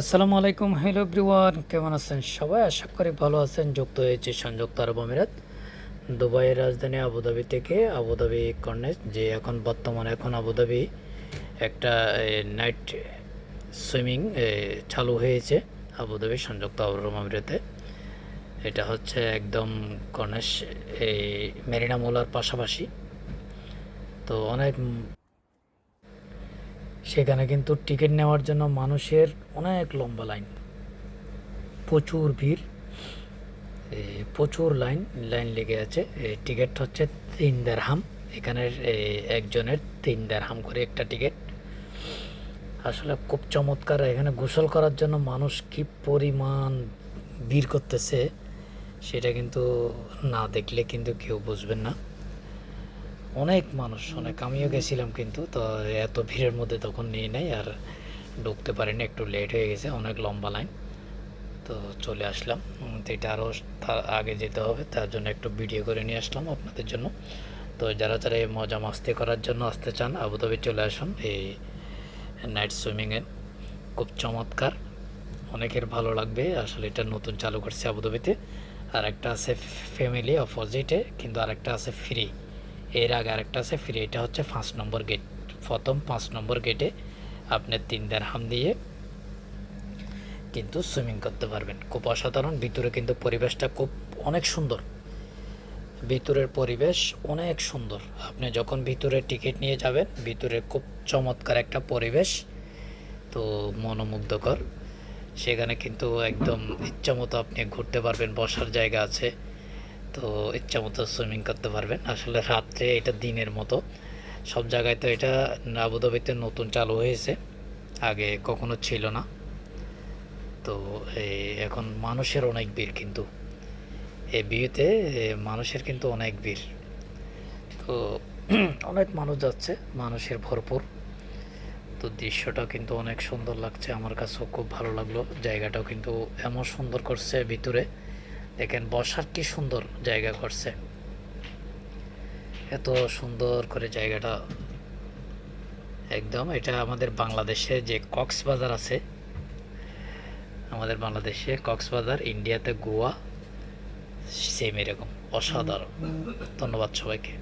আসসালামু আলাইকুম, hello everyone, কেমন আছেন সবাই? আশা করি ভালো আছেন। যুক্ত হয়েছে সংযুক্ত আরব আমিরাত, দুবাইয়ের রাজধানী আবুধাবি থেকে আবুধাবি কর্নেস, যে এখন বর্তমানে এখন আবুধাবি একটা নাইট সুইমিং চালু হয়েছে আবুধাবি সংযুক্ত আরব আমিরাতে। এটা হচ্ছে একদম কর্নেশ এই মেরিনা মোলার পাশাপাশি। তো অনেক সেখানে কিন্তু টিকিট নেওয়ার জন্য মানুষের অনেক লম্বা লাইন। প্রচুর ভিড়। প্রচুর লাইন লাইন লেগে আছে। টিকিট হচ্ছে তিন দেড়হাম। এখানের একজনের তিন দেড়হাম করে একটা টিকিট। আসলে খুব চমৎকার। এখানে গোসল করার জন্য মানুষ কি পরিমাণ ভিড় করতেছে, সেটা কিন্তু না দেখলে কিন্তু কেউ বুঝবেন না। অনেক মানুষ, অনেক। আমিও গেছিলাম কিন্তু, তো এত ভিড়ের মধ্যে তখন নিয়ে নেই, আর ঢুকতে পারিনি, একটু লেট হয়ে গেছে, অনেক লম্বা লাইন তো চলে আসলাম তো এটা আরও তার আগে যেতে হবে, তার জন্য একটু ভিডিও করে নিয়ে আসলাম আপনাদের জন্য। তো যারা যারা এই মজা মাস্তি করার জন্য আসতে চান, আবুধাবি চলে আসুন, এই নাইট সুইমিংয়ে খুব চমৎকার। অনেকের ভালো লাগবে, আসলে এটা নতুন চালু করছে আবুধাবিতে। আর একটা আছে ফ্যামিলি অপোজিটে কিন্তু আরেকটা আছে ফ্রি এর আগে আরেকটা আছে, ফ্রি এটা হচ্ছে পাঁচ নম্বর গেট প্রথম পাঁচ নম্বর গেটে আপনি তিন হাম দিয়ে কিন্তু সুইমিং করতে পারবেন। খুব অসাধারণ। ভিতরে কিন্তু পরিবেশটা খুব অনেক সুন্দর। ভিতরের পরিবেশ অনেক সুন্দর। আপনি যখন ভিতরে টিকিট নিয়ে যাবেন, ভিতরে খুব চমৎকার একটা পরিবেশ, তো মনোমুগ্ধকর। সেখানে কিন্তু একদম ইচ্ছা মতো আপনি ঘুরতে পারবেন, বসার জায়গা আছে। তো ইচ্ছা মতো সুইমিং করতে পারবেন। আসলে রাত্রে এটা দিনের মতো। সব জায়গায় তো এটা আবুধাবিতে নতুন চালু হয়েছে। আগে কখনো ছিল না। তো এই এখন মানুষের অনেক ভিড় কিন্তু। এই বিয়েতে মানুষের কিন্তু অনেক ভিড়। তো অনেক মানুষ যাচ্ছে, মানুষের ভরপুর। তো দৃশ্যটা কিন্তু অনেক সুন্দর লাগছে। আমার কাছেও খুব ভালো লাগল। জায়গাটাও কিন্তু এমন সুন্দর করছে ভিতরে। দেখেন বসার কি সুন্দর জায়গা করছে। এত সুন্দর করে জায়গাটা। একদম এটা আমাদের বাংলাদেশে যে কক্সবাজার আছে আমাদের বাংলাদেশে কক্সবাজার ইন্ডিয়াতে গোয়া সেম এরকম অসাধারণ। ধন্যবাদ সবাইকে।